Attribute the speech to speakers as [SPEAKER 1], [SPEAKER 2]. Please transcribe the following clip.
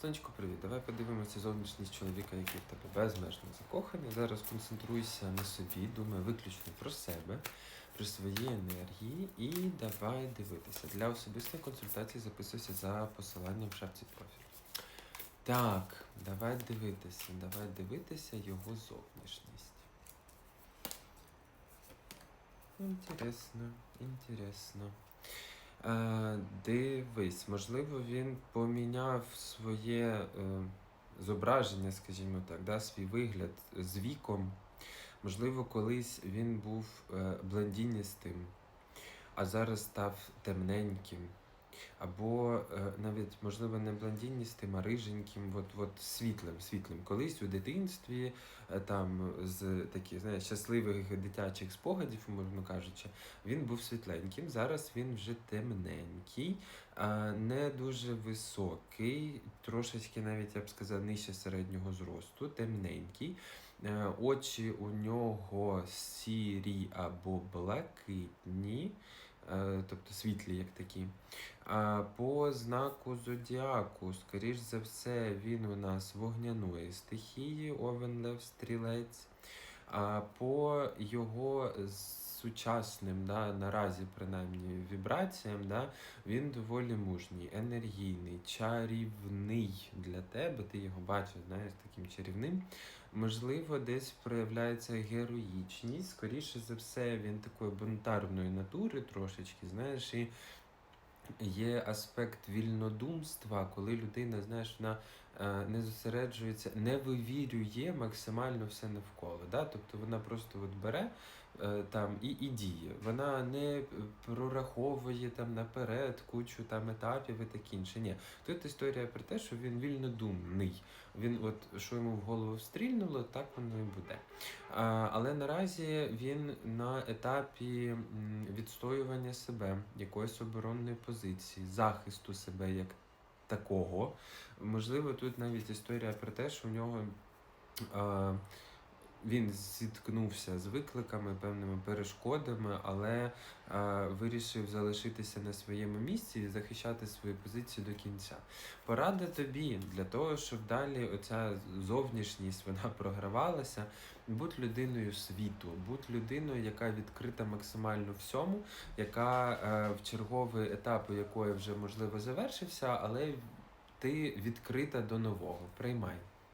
[SPEAKER 1] Сонечко, привіт. Давай подивимося зовнішність чоловіка, який в тебе безмежно закоханий. Зараз концентруйся на собі, думай виключно про себе, про свої енергії і давай дивитися. Для особистої консультації записуйся за посиланням в шапці профілю. Так, давай дивитися, давай дивитися його зовнішність. Інтересно, інтересно. Е, дивись, можливо, він поміняв своє е, зображення, скажімо так, да, свій вигляд з віком. Можливо, колись він був е, блондіністим, а зараз став темненьким. Або е, навіть, можливо, не блондиністим, а риженьким, от, от світлим, світлим. Колись у дитинстві, е, там з таких знаєш, щасливих дитячих спогадів, умовно кажучи, він був світленьким. Зараз він вже темненький, не дуже високий, трошечки навіть я б сказав, нижче середнього зросту, темненький. Е, Очі у нього сірі або блакитні, тобто світлі, як такі. По знаку зодіаку, скоріш за все, він у нас вогняної стихії, Овен Лев Стрілець. По його сучасним, да, наразі принаймні вібраціям, да, він доволі мужній, енергійний, чарівний для тебе. Ти його бачиш, знаєш, таким чарівним. Можливо, десь проявляється героїчність. Скоріше за все, він такої бунтарної натури трошечки, знаєш, і є аспект вільнодумства, коли людина, знаєш, вона е, не зосереджується, не вивірює максимально все навколо. Да? Тобто вона просто от бере е, там і, і діє. Вона не прораховує там наперед кучу там етапів і таке інше. Ні. Тут історія про те, що він вільнодумний. Він, от що йому в голову встрільнуло, так воно і буде. А, але наразі він на етапі відстоювання себе, якоїсь оборонної позиції, захисту себе як такого. Можливо, тут навіть історія про те, що в нього. А, він зіткнувся з викликами, певними перешкодами, але е, вирішив залишитися на своєму місці і захищати свою позицію до кінця. Порада тобі для того, щоб далі оця зовнішність вона програвалася. Будь людиною світу, будь людиною, яка відкрита максимально всьому, яка е, в черговий етап, якої вже можливо завершився, але ти відкрита до нового. Приймай.